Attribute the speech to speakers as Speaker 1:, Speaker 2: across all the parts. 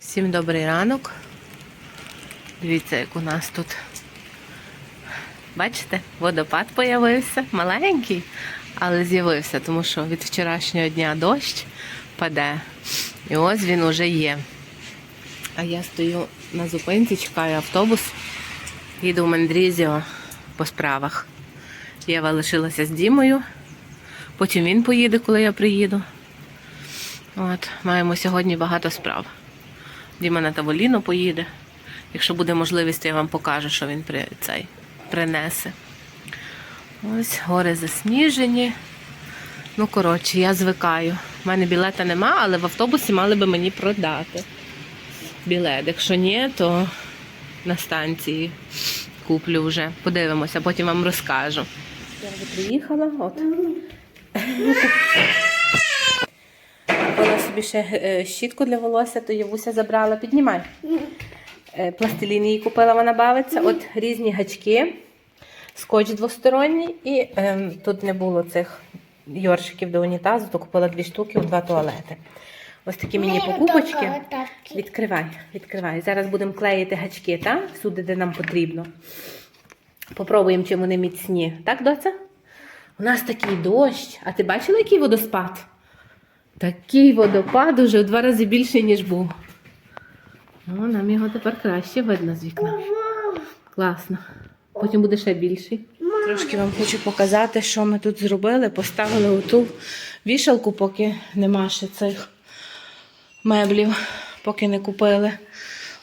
Speaker 1: Всім добрий ранок. Дивіться, як у нас тут. Бачите, водопад появився, маленький, але з'явився, тому що від вчорашнього дня дощ паде. І ось він уже є. А я стою на зупинці, чекаю автобус, їду в Мендрізіо по справах. Єва лишилася з Дімою, потім він поїде, коли я приїду. От, маємо сьогодні багато справ. Діма на Таволіно поїде. Якщо буде можливість, то я вам покажу, що він при, цей, принесе. Ось гори засніжені. Ну, коротше, я звикаю. У мене білета нема, але в автобусі мали би мені продати білет. Якщо ні, то на станції куплю вже. Подивимося, потім вам розкажу. Я вже приїхала. От. Собі ще е, щітку для волосся, то Євуся забрала. Піднімай. Е, Пластилін їй купила, вона бавиться. От різні гачки, скотч двосторонній, і ем, тут не було цих йоршиків до унітазу, то купила дві штуки у два туалети. Ось такі міні покупочки. Відкривай, відкривай. Зараз будемо клеїти гачки, так? Всюди, де нам потрібно. Попробуємо, чи вони міцні. Так, доця? У нас такий дощ. А ти бачила, який водоспад? Такий водопад уже в два рази більший, ніж був. О, нам його тепер краще видно з вікна. Класно. Потім буде ще більший. Трошки вам хочу показати, що ми тут зробили. Поставили оту вішалку, поки нема ще цих меблів, поки не купили.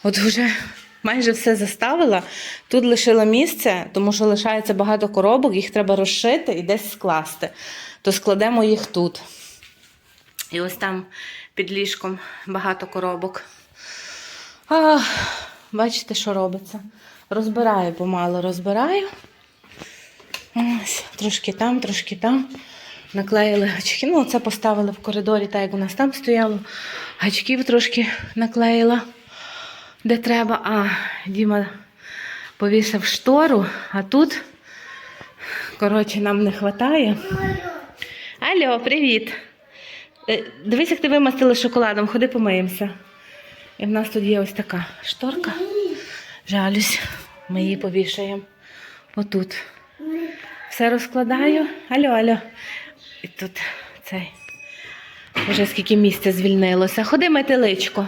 Speaker 1: От вже майже все заставила. Тут лишила місце, тому що лишається багато коробок, їх треба розшити і десь скласти. То складемо їх тут. І ось там під ліжком багато коробок. А, бачите, що робиться? Розбираю помалу, розбираю. Ось, трошки там, трошки там. Наклеїли гачки. Ну, це поставили в коридорі, так як у нас там стояло. Гачків трошки наклеїла, де треба. А, Діма повісив штору, а тут, коротше, нам не вистачає. Алло, привіт. Е, Дивись, як ти вимастили шоколадом, ходи помиємося. І в нас тут є ось така шторка. Жалюсь, ми її повішаємо отут. Все розкладаю. Алло, алло. І тут цей. Вже скільки місця звільнилося. Ходи метеличко.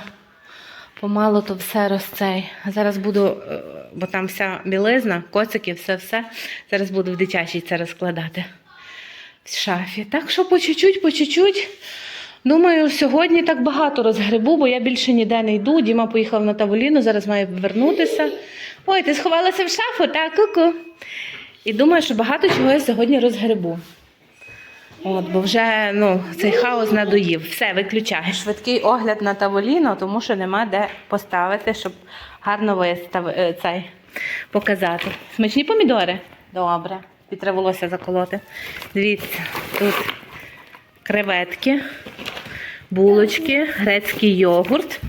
Speaker 1: Помало то все розцей. Зараз буду, е, бо там вся білизна, коцики, все-все. Зараз буду в дитячій це розкладати в шафі. Так що по чуть-чуть, по чуть-чуть. Думаю, сьогодні так багато розгребу, бо я більше ніде не йду. Діма поїхав на Таволіну, зараз має повернутися. Ой, ти сховалася в шафу, так, ку-ку. І думаю, що багато чого я сьогодні розгребу. От, бо вже ну, цей хаос надоїв. Все, виключаю. Швидкий огляд на Таволіно, тому що нема де поставити, щоб гарно вистав, е, цей, показати. Смачні помідори? Добре. Під волосся заколоти. Дивіться, тут креветки, булочки, грецький йогурт.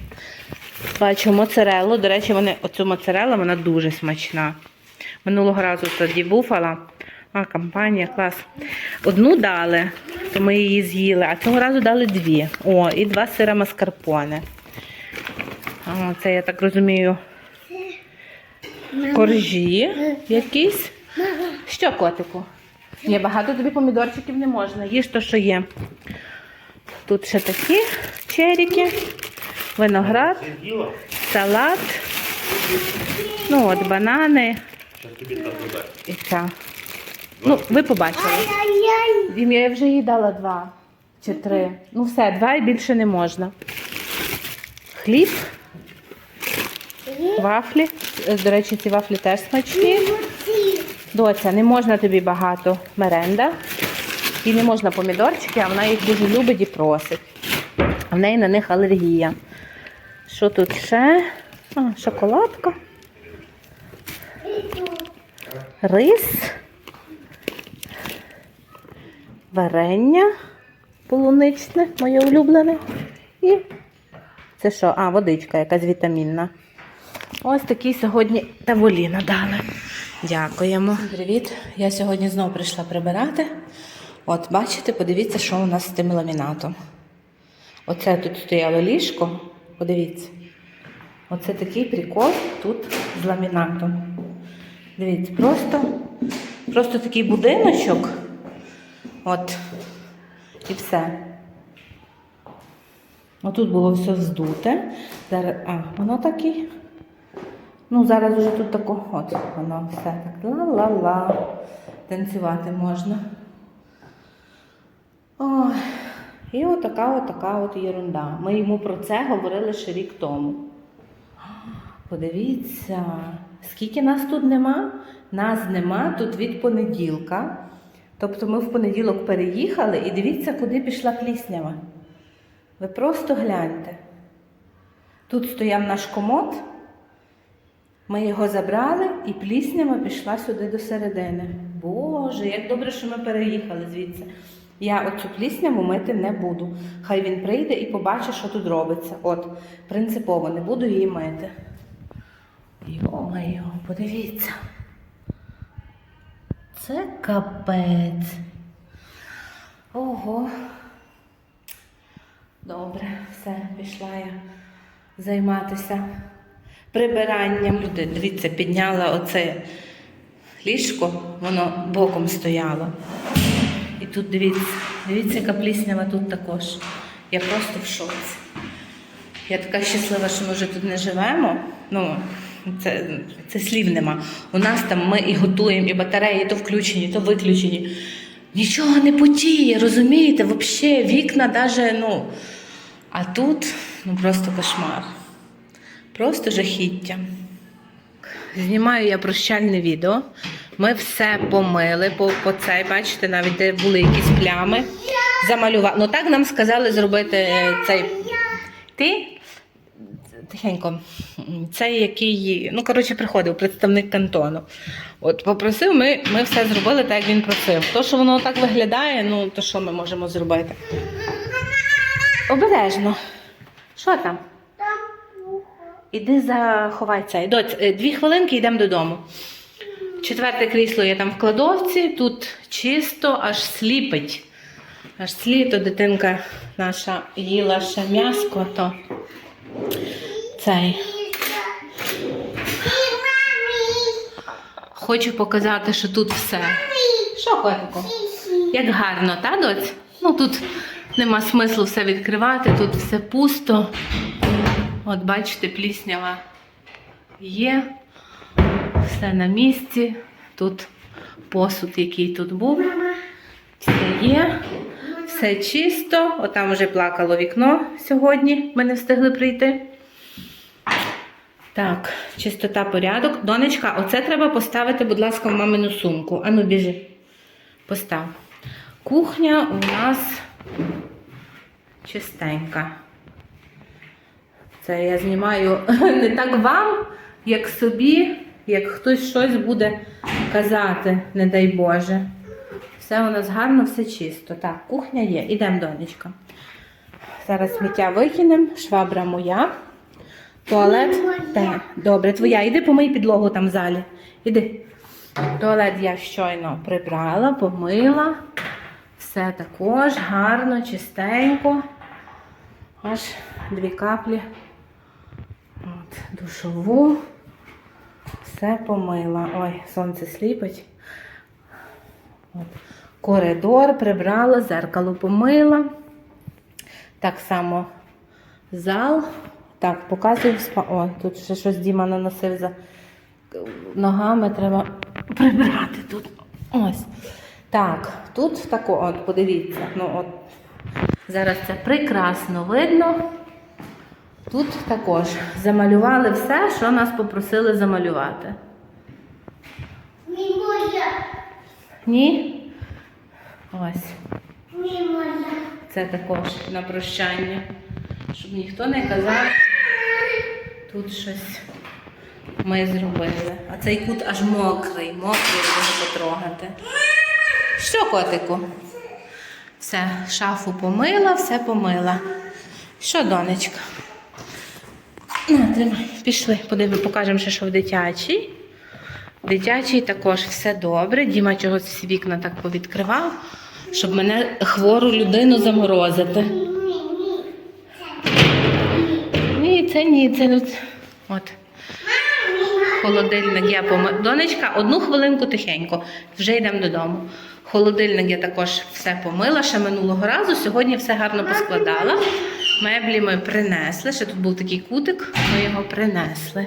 Speaker 1: Бачу моцареллу. До речі, вони, оцю моцарелла, вона дуже смачна. Минулого разу тоді буфала. А, компанія, клас. Одну дали, то ми її з'їли, а цього разу дали дві. О, і два сира маскарпоне. О, це, я так розумію, коржі якісь. Що, котику? Ні, багато тобі помідорчиків не можна. Їж то, що є. Тут ще такі черіки, виноград, салат. Ну от, банани. І це. Ну, ви побачили. Я вже їй дала два чи три. Ну все, два і більше не можна. Хліб, вафлі. До речі, ці вафлі теж смачні. Доця, не можна тобі багато меренда. І не можна помідорчики, а вона їх дуже любить і просить. В неї на них алергія. Що тут ще? А, шоколадка. Рис. Варення полуничне, моє улюблене. І це що? А, водичка якась вітамінна. Ось такий сьогодні таволіна дали. Дякуємо. Привіт. Я сьогодні знову прийшла прибирати. От, бачите, подивіться, що у нас з тим ламінатом. Оце тут стояло ліжко. Подивіться. Оце такий прикол тут з ламінатом. Дивіться, просто, просто такий будиночок. От. І все. Отут було все здуте. Зараз, а, воно таке. Ну, зараз вже тут тако, от воно все так. Ла-ла-ла. Танцювати можна. Ой. І отака, отака от єрунда. Ми йому про це говорили ще рік тому. Подивіться, скільки нас тут нема? Нас нема тут від понеділка. Тобто ми в понеділок переїхали і дивіться, куди пішла пліснява. Ви просто гляньте. Тут стояв наш комод, ми його забрали, і пліснява пішла сюди до середини. Боже, як добре, що ми переїхали звідси. Я оцю плісняву мити не буду. Хай він прийде і побачить, що тут робиться. От, принципово не буду її мити. Йо-моє, подивіться. Це капець. Ого. Добре, все, пішла я займатися прибиранням людей. Дивіться, підняла оце ліжко, воно боком стояло. Тут дивіться, дивіться, яка пліснява тут також. Я просто в шоці. Я така щаслива, що ми вже тут не живемо. Ну, це, це слів нема. У нас там ми і готуємо, і батареї то включені, то виключені. Нічого не потіє, розумієте? Взагалі, вікна навіть, ну. А тут ну просто кошмар. Просто жахіття. Знімаю я прощальне відео. Ми все помили по, по цей, бачите, навіть де були якісь плями. Замалювали. Ну так нам сказали зробити цей. Ти? Тихенько. Цей, який, ну, коротше, приходив представник кантону. От попросив, ми, ми все зробили так, як він просив. То, що воно так виглядає, ну то що ми можемо зробити? Обережно. Що там? Іди заховай цей. Доць, дві хвилинки йдемо додому. Четверте крісло є там в кладовці, тут чисто, аж сліпить. Аж слід, то дитинка наша їла ще м'яско, то цей. Хочу показати, що тут все. Що, котику? Як гарно, та, доць? Ну тут нема смислу все відкривати, тут все пусто. От бачите, пліснява є, все на місці. Тут посуд, який тут був, все є, все чисто. Отам вже плакало вікно сьогодні. Ми не встигли прийти. Так, чистота порядок. Донечка, оце треба поставити, будь ласка, в мамину сумку. Ану, біжи. Постав. Кухня у нас чистенька. Це я знімаю не так вам, як собі, як хтось щось буде казати, не дай Боже. Все у нас гарно, все чисто. Так, кухня є. Ідемо, донечка. Зараз сміття викинемо, швабра моя. Туалет. Те. Добре, твоя. Іди помий підлогу там в залі. Іди. Туалет я щойно прибрала, помила. Все також гарно, чистенько. Аж дві каплі. От, душову. Все помила. Ой, сонце сліпить. От. Коридор прибрала, зеркало помила. Так само зал. Так, показую спа. Ой, тут ще щось Діма наносив за ногами. Треба прибрати тут. Ось. Так, тут тако, от, подивіться. Ну, от. Зараз це прекрасно видно. Тут також замалювали все, що нас попросили замалювати.
Speaker 2: Не моя,
Speaker 1: Ні? Ось.
Speaker 2: не моя.
Speaker 1: Це також на прощання. Щоб ніхто не казав, тут щось ми зробили. А цей кут аж мокрий, мокрий можу потрогати. Що, котику? Все, шафу помила, все помила. Що, донечка? На, пішли, подиви, покажемо ще, що в дитячій. В дитячій також все добре. Діма чогось вікна так повідкривав, щоб мене хвору людину заморозити. Ні, це ні, це тут От. Холодильник я помила. Донечка, одну хвилинку тихенько, вже йдемо додому. Холодильник я також все помила ще минулого разу. Сьогодні все гарно поскладала. Меблі ми принесли. Ще тут був такий кутик, ми його принесли.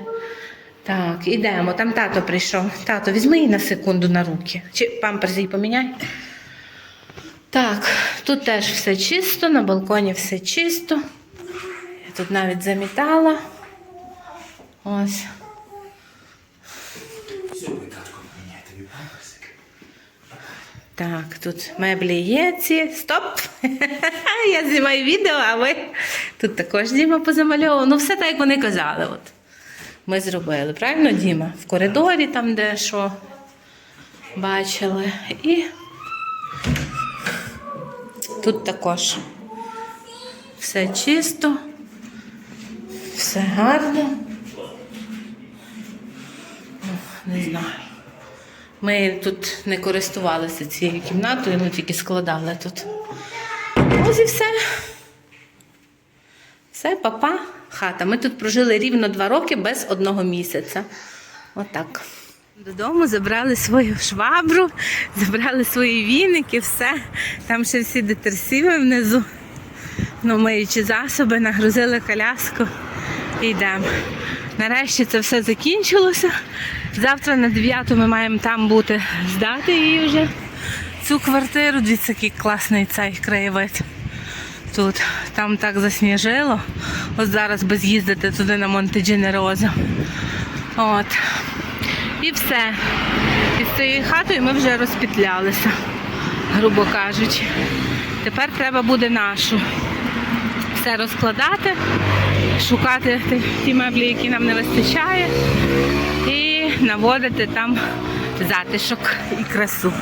Speaker 1: Так, ідемо. Там тато прийшов. Тато, візьми її на секунду на руки. Чи памперс їй поміняй? Так, тут теж все чисто, на балконі все чисто. Я тут навіть замітала. Ось.
Speaker 3: Сьогодні татко поміняє тобі памперсик.
Speaker 1: Так, тут меблі є ці. Стоп! Я знімаю відео, а ви тут також Діма позамальовував. Ну, все так, як вони казали. От. Ми зробили, правильно, Діма? В коридорі там, де що бачили. І тут також все чисто, все гарно. Не знаю. Ми тут не користувалися цією кімнатою, ми тільки складали тут. Ось і все. Все, папа, хата. Ми тут прожили рівно два роки без одного місяця. Отак. Додому забрали свою швабру, забрали свої віники, все. Там ще всі детерсиви внизу. Ну, миючі засоби, нагрузили коляску і йдемо. Нарешті це все закінчилося. Завтра на 9 ми маємо там бути, здати її вже, цю квартиру. Дивіться, який класний цей краєвид. Тут там так засніжило. Ось зараз би з'їздити туди на Монте Дженерозо. От. І все. І з цією хатою ми вже розпітлялися, грубо кажучи. Тепер треба буде нашу все розкладати, шукати ті меблі, які нам не вистачає, і наводити там затишок і красу.